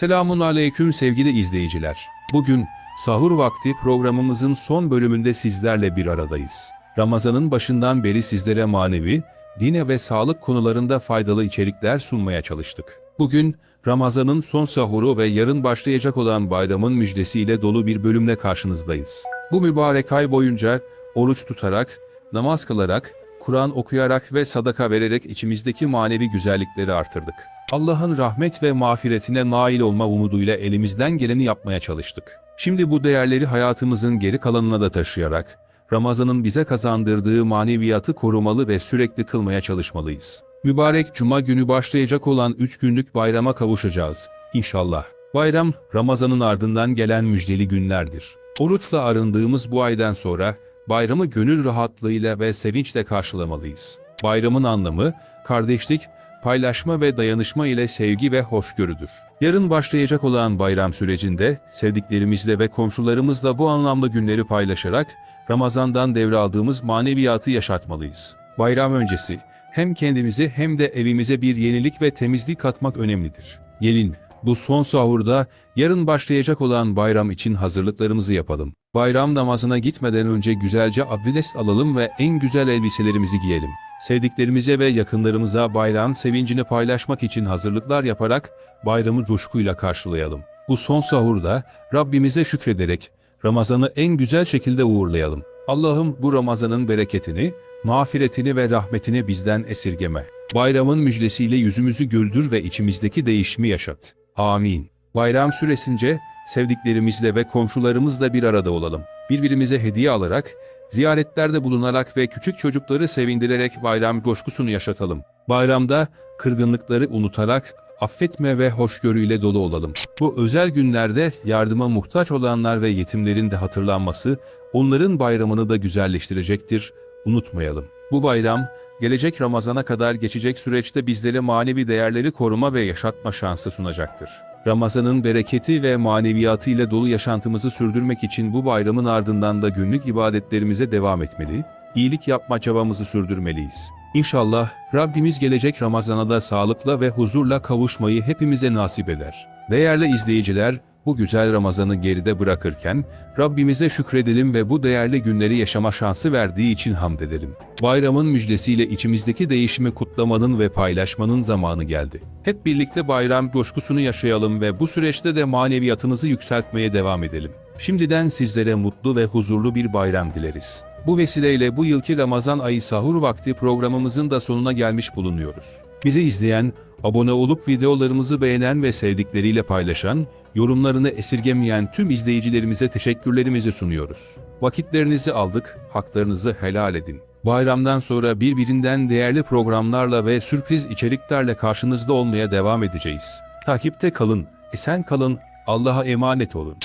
Selamun aleyküm sevgili izleyiciler. Bugün sahur vakti programımızın son bölümünde sizlerle bir aradayız. Ramazanın başından beri sizlere manevi, dine ve sağlık konularında faydalı içerikler sunmaya çalıştık. Bugün Ramazan'ın son sahuru ve yarın başlayacak olan bayramın müjdesiyle dolu bir bölümle karşınızdayız. Bu mübarek ay boyunca oruç tutarak, namaz kılarak, Kur'an okuyarak ve sadaka vererek içimizdeki manevi güzellikleri artırdık. Allah'ın rahmet ve mağfiretine nail olma umuduyla elimizden geleni yapmaya çalıştık. Şimdi bu değerleri hayatımızın geri kalanına da taşıyarak, Ramazan'ın bize kazandırdığı maneviyatı korumalı ve sürekli kılmaya çalışmalıyız. Mübarek Cuma günü başlayacak olan 3 günlük bayrama kavuşacağız. İnşallah. Bayram, Ramazan'ın ardından gelen müjdeli günlerdir. Oruçla arındığımız bu aydan sonra, bayramı gönül rahatlığıyla ve sevinçle karşılamalıyız. Bayramın anlamı, kardeşlik, paylaşma ve dayanışma ile sevgi ve hoşgörüdür. Yarın başlayacak olan bayram sürecinde sevdiklerimizle ve komşularımızla bu anlamda günleri paylaşarak Ramazan'dan devraldığımız maneviyatı yaşatmalıyız. Bayram öncesi hem kendimize hem de evimize bir yenilik ve temizlik katmak önemlidir. Gelin bu son sahurda yarın başlayacak olan bayram için hazırlıklarımızı yapalım. Bayram namazına gitmeden önce güzelce abdest alalım ve en güzel elbiselerimizi giyelim. Sevdiklerimize ve yakınlarımıza bayram sevincini paylaşmak için hazırlıklar yaparak bayramı coşkuyla karşılayalım. Bu son sahurda Rabbimize şükrederek Ramazan'ı en güzel şekilde uğurlayalım. Allah'ım bu Ramazan'ın bereketini, mağfiretini ve rahmetini bizden esirgeme. Bayramın müjdesiyle yüzümüzü güldür ve içimizdeki değişimi yaşat. Amin. Bayram süresince sevdiklerimizle ve komşularımızla bir arada olalım. Birbirimize hediye alarak, ziyaretlerde bulunarak ve küçük çocukları sevindirerek bayram coşkusunu yaşatalım. Bayramda kırgınlıkları unutarak affetme ve hoşgörüyle dolu olalım. Bu özel günlerde yardıma muhtaç olanlar ve yetimlerin de hatırlanması onların bayramını da güzelleştirecektir. Unutmayalım. Bu bayram gelecek Ramazana kadar geçecek süreçte bizlere manevi değerleri koruma ve yaşatma şansı sunacaktır. Ramazanın bereketi ve maneviyatı ile dolu yaşantımızı sürdürmek için bu bayramın ardından da günlük ibadetlerimize devam etmeli, iyilik yapma çabamızı sürdürmeliyiz. İnşallah Rabbimiz gelecek Ramazana da sağlıkla ve huzurla kavuşmayı hepimize nasip eder. Değerli izleyiciler, bu güzel Ramazan'ı geride bırakırken Rabbimize şükredelim ve bu değerli günleri yaşama şansı verdiği için hamd edelim. Bayramın müjdesiyle içimizdeki değişimi kutlamanın ve paylaşmanın zamanı geldi. Hep birlikte bayram coşkusunu yaşayalım ve bu süreçte de maneviyatımızı yükseltmeye devam edelim. Şimdiden sizlere mutlu ve huzurlu bir bayram dileriz. Bu vesileyle bu yılki Ramazan ayı sahur vakti programımızın da sonuna gelmiş bulunuyoruz. Bizi izleyen, abone olup videolarımızı beğenen ve sevdikleriyle paylaşan, yorumlarını esirgemeyen tüm izleyicilerimize teşekkürlerimizi sunuyoruz. Vakitlerinizi aldık, haklarınızı helal edin. Bayramdan sonra birbirinden değerli programlarla ve sürpriz içeriklerle karşınızda olmaya devam edeceğiz. Takipte kalın, esen kalın, Allah'a emanet olun.